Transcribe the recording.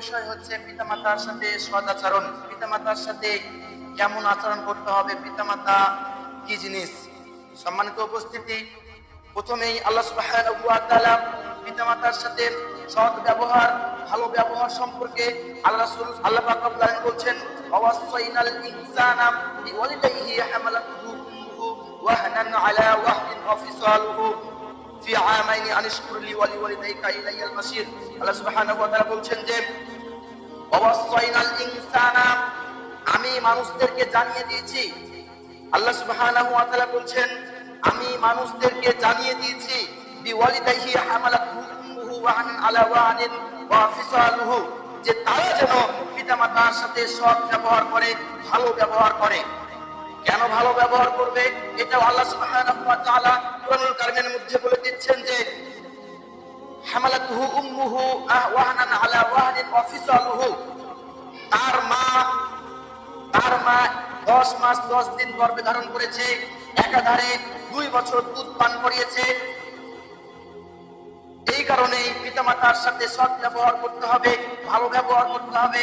বিষয় হচ্ছে পিতামাতার সাথে সদাচরণ। পিতামাতার সাথে কেমন আচরণ করতে হবে, পিতামাতা কি জিনিস? সম্মানিত উপস্থিতি, প্রথমেই আল্লাহ তাআলা পিতামাতার সাথে সৎ ব্যবহার, ভালো ব্যবহার সম্পর্কে আল্লাহ আল্লাহ পাক রব্বুল আলামিন বলছেন ওয়াসাইনাল ইনসানা বিওয়ালিদাইহি হামালাতুহু ওয়াহনান আলা ওয়াহনিন ওয়া ফিসালুহু ফি আমাইনি ওয়া ওয়া বলছেন যে আমি মানুষদেরকে জানিয়ে দিয়েছি। আল্লাহ সুবহানাহু ওয়া তাআলা বলছেন, আমি মানুষদেরকে জানিয়ে দিয়েছি বিওয়ালিদাইহি হামালাতহু উম্মুহু ওয়াহানান আলা ওয়াহানিন ওয়া ফিসালুহু, যে তারা যেন পিতামাতার সাথে সৎ ব্যবহার করে, ভালো ব্যবহার করে। কেন ভালো ব্যবহার করবে? এটা আল্লাহ সুবহানাহু ওয়া তাআলা কোরআনুল মধ্যে বলে হামালাতুহু উম্মুহু ওয়াহানান আলা ওয়াহানিন ওয়া তার মা তার মা দশ মাস দশ দিন গর্ভে ধারণ করেছে, একাধারে দুই বছর দুধ পান করিয়েছে। এই কারণে পিতামাতার সাথে সৎ ব্যবহার করতে হবে, ভালো ব্যবহার করতে হবে।